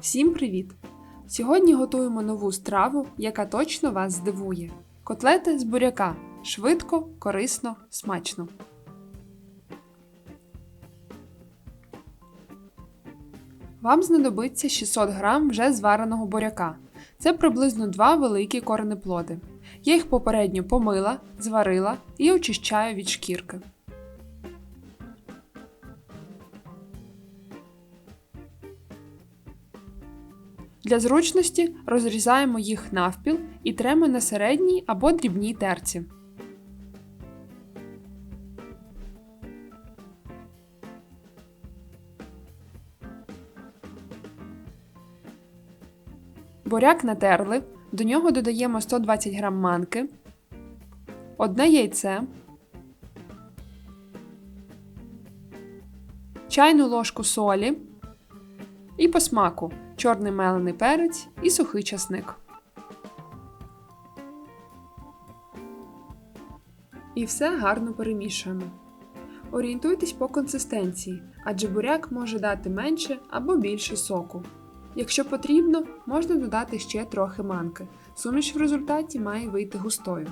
Всім привіт! Сьогодні готуємо нову страву, яка точно вас здивує. Котлети з буряка. Швидко, корисно, смачно. Вам знадобиться 600 г вже звареного буряка. Це приблизно 2 великі коренеплоди. Я їх попередньо помила, зварила і очищаю від шкірки. Для зручності розрізаємо їх навпіл і тремо на середній або дрібній терці. Буряк натерли, до нього додаємо 120 г манки, одне яйце, чайну ложку солі і по смаку чорний мелений перець і сухий часник. І все гарно перемішуємо. Орієнтуйтесь по консистенції, адже буряк може дати менше або більше соку. Якщо потрібно, можна додати ще трохи манки. Суміш в результаті має вийти густою.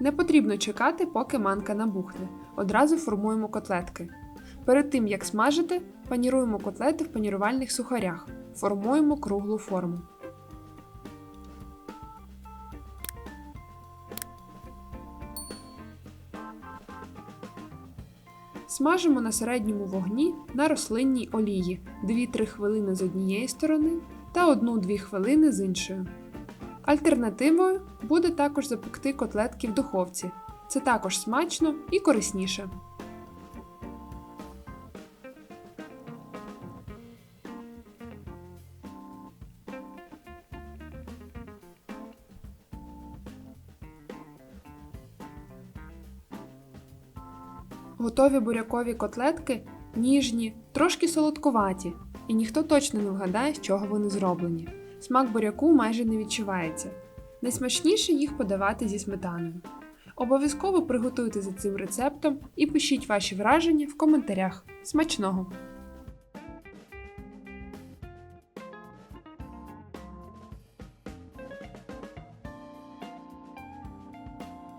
Не потрібно чекати, поки манка набухне. Одразу формуємо котлетки. Перед тим як смажити, паніруємо котлети в панірувальних сухарях. Формуємо круглу форму. Смажимо на середньому вогні на рослинній олії 2-3 хвилини з однієї сторони та 1-2 хвилини з іншої. Альтернативою буде також запекти котлетки в духовці. Це також смачно і корисніше. Готові бурякові котлетки ніжні, трошки солодкуваті, і ніхто точно не вгадає, з чого вони зроблені. Смак буряку майже не відчувається. Найсмачніше їх подавати зі сметаною. Обов'язково приготуйте за цим рецептом і пишіть ваші враження в коментарях. Смачного!